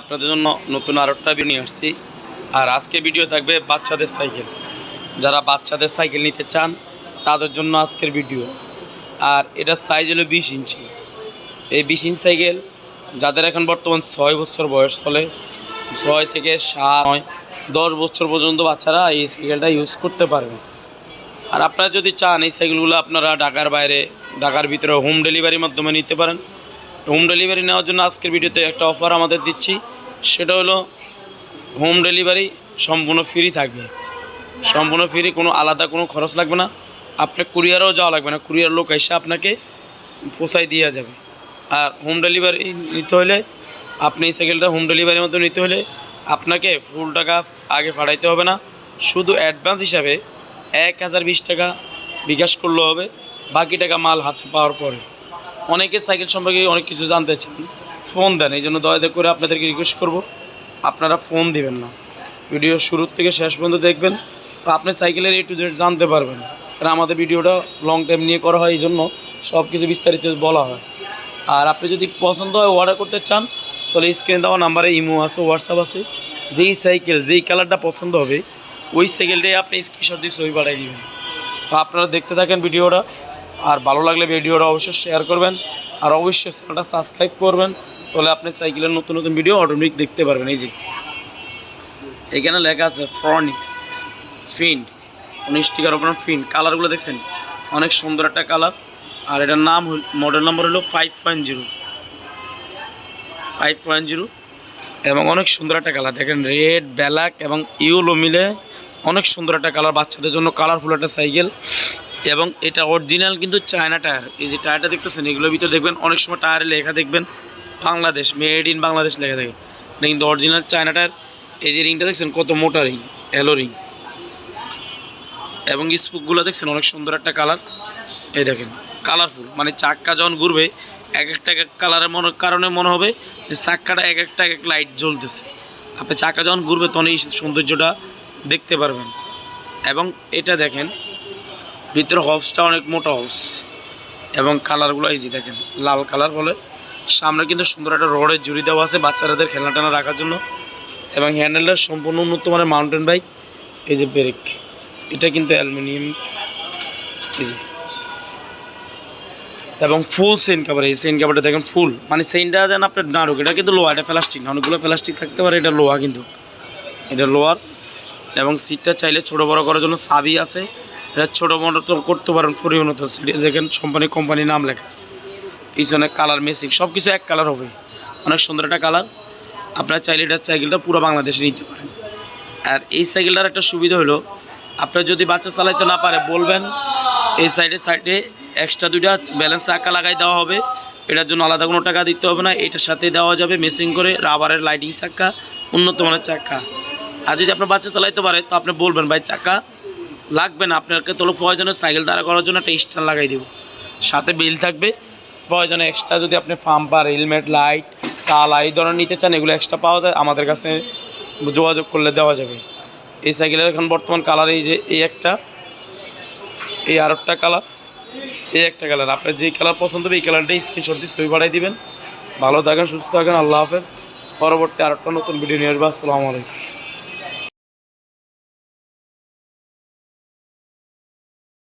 আপনাদের জন্য নতুন আর একটা ভিডিও নিয়ে আসছি। আর আজকে ভিডিও থাকবে বাচ্চাদের সাইকেল। যারা বাচ্চাদের সাইকেল নিতে চান, তাদের জন্য আজকের ভিডিও আর এটার সাইজ হলো বিশ ইঞ্চি। এই বিশ ইঞ্চ সাইকেল যাদের এখন বর্তমান ছয় বছর বয়স চলে, ছয় থেকে সাত, নয়, দশ বছর পর্যন্ত বাচ্চারা এই সাইকেলটা ইউজ করতে পারবে। আর আপনারা যদি চান, এই সাইকেলগুলো আপনারা ঢাকার বাইরে, ঢাকার ভিতরে হোম ডেলিভারির মাধ্যমে নিতে পারেন। হোম ডেলিভারি নেওয়ার জন্য আজকের ভিডিওতে একটা অফার আমাদের দিচ্ছি। সেটা হলো হোম ডেলিভারি সম্পূর্ণ ফ্রি থাকবে। সম্পূর্ণ ফ্রি কোনো আলাদা কোনো খরচ লাগবে না। আপনার কুরিয়ারও যাওয়া লাগবে না। কুরিয়ার লোক এসে আপনাকে পোষাই দিয়ে যাবে। আর হোম ডেলিভারি নিতে হলে, আপনি এই সাইকেলটা হোম ডেলিভারির মতো নিতে হলে আপনাকে ফুল টাকা আগে পাঠাইতে হবে না। শুধু অ্যাডভান্স হিসাবে এক হাজার বিশ টাকা বিকাশ করলে হবে। বাকি টাকা মাল হাতে পাওয়ার পরে। অনেকে সাইকেল সম্পর্কে অনেক কিছু জানতে চান, ফোন দেন, এই জন্য দয়া করে আপনাদেরকে রিকোয়েস্ট করব, আপনারা ফোন দিবেন না। ভিডিও শুরুর থেকে শেষ পর্যন্ত দেখবেন, তো আপনি সাইকেলের এ টু জেড জানতে পারবেন। কারণ আমাদের ভিডিওটা লং টাইম নিয়ে করা হয়, এই জন্য সব কিছু বিস্তারিত বলা হয়। আর আপনি যদি পছন্দ হয় অর্ডার করতে চান, তাহলে স্ক্রিনে দেওয়া নাম্বারে ইমো আছে, হোয়াটসঅ্যাপ আছে। যেই সাইকেল, যেই কালারটা পছন্দ হবে, ওই সাইকেলটাই আপনি স্ক্রিনশট দিয়ে ছবি পাঠিয়ে দিবেন। তো আপনারা দেখতে থাকেন ভিডিওটা আর ভালো লাগলে ভিডিওটা অবশ্যই শেয়ার করবেন। আর অবশ্যই চ্যানেলটা সাবস্ক্রাইব করবেন, তাহলে আপনি সাইকেলের নতুন নতুন ভিডিও অটোমেটিক দেখতে পারবেন। এই যে, এখানে লেখা আছে ফ্রনিক্স ফিন্ড স্টিকার ওপর ফিন্ড কালারগুলো দেখছেন? অনেক সুন্দর একটা কালার আর এটার নাম মডেল নাম্বার হলো five point zero five point zero এবং অনেক সুন্দর একটা কালার দেখেন রেড ব্ল্যাক এবং ইউলো মিলে অনেক সুন্দর একটা কালার বাচ্চাদের জন্য কালারফুল একটা সাইকেল এবং এটা অরিজিনাল কিন্তু চায়না টায়ার এই যে টায়ারটা দেখতেছেন, এগুলোর ভিতরে দেখবেন, অনেক সময় টায়ারে লেখা দেখবেন, বাংলাদেশ মেড ইন বাংলাদেশ লেখা থাকে। এটা কিন্তু অরিজিনাল চায়না টায়ার এই যে রিংটা দেখছেন, কত মোটা রিং এলো রিং এবং স্পুকগুলো দেখছেন, অনেক সুন্দর একটা কালার এই দেখেন কালারফুল মানে চাক্কা যখন ঘুরবে, এক একটা এক কালারের মনে কারণে মনে হবে যে চাক্কাটা এক একটা এক এক লাইট জ্বলতেছে। আপনি চাক্কা যখন ঘুরবে তখন এই সৌন্দর্যটা দেখতে পারবেন। এবং এটা দেখেন ভিতরে হবসটা অনেক মোটা হবস এবং কালারগুলো এই যে দেখেন, লাল কালার বলে। সামনে কিন্তু সুন্দর একটা রডের জুড়ি দেওয়া আছে বাচ্চাদের খেলনা রাখার জন্য। এবং হ্যান্ডেলটা সম্পূর্ণ উন্নত মানের মাউন্টেন বাইক এই যে ব্রেক এটা কিন্তু অ্যালুমিনিয়াম এই যে। এবং ফুল সেন কাভার এই সেন কাভারটা দেখেন ফুল মানে সেনটা যেন আপনার না ঢুকে, এটা কিন্তু লোহা, এটা প্লাস্টিক না, অনেকগুলো প্লাস্টিক থাকতে পারে, এটা লোহা কিন্তু। এটা লোহার। এবং সিটটা চাইলে ছোট বড় করার জন্য সাবি আছে। এটা ছোটো তো করতে পারেন, পরিণত সেটা দেখেন কোম্পানি কোম্পানির নাম লেখা আছে। পিছনে কালার মেসিং সব কিছু এক কালার হবে। অনেক সুন্দর একটা কালার আপনার চাইলে এটা সাইকেলটা পুরো বাংলাদেশে নিতে পারেন। আর এই সাইকেলটার একটা সুবিধা হলো আপনার যদি বাচ্চা চালাইতে না পারে, বলবেন, এই সাইডে সাইডে এক্সট্রা দুইটা ব্যালেন্স চাকা লাগাই দেওয়া হবে। এটার জন্য আলাদা কোনো টাকা দিতে হবে না। এটার সাথে দেওয়া যাবে মেসিং করে রাবারের লাইটিং চাক্কা উন্নত মানের চাক্কা আর যদি আপনার বাচ্চা চালাইতে পারে, তো আপনি বলবেন, ভাই, চাকা লাগবে না, আপনাকে তোলো প্রয়োজনে সাইকেল দাঁড়া করার জন্য একটা স্ট্যান্ড লাগাই দেবো। সাথে বিল থাকবে, প্রয়োজনে এক্সট্রা যদি আপনি পাম্পার হেলমেট লাইট তালা এই ধরনের নিতে চান, এগুলো এক্সট্রা পাওয়া যায়, আমাদের কাছে যোগাযোগ করলে দেওয়া যাবে। এই সাইকেলের এখন বর্তমান কালার এই যে, এই একটা, এই আর একটা কালার এই একটা কালার আপনার যেই কালার পছন্দ হবে, এই কালারটাই স্ক্রিনশট দিয়ে ছবি পাঠাই দিবেন। ভালো থাকেন, সুস্থ থাকেন, আল্লাহ হাফেজ। পরবর্তী আরেকটা নতুন ভিডিও নিয়ে আসব, আসসালামু আলাইকুম।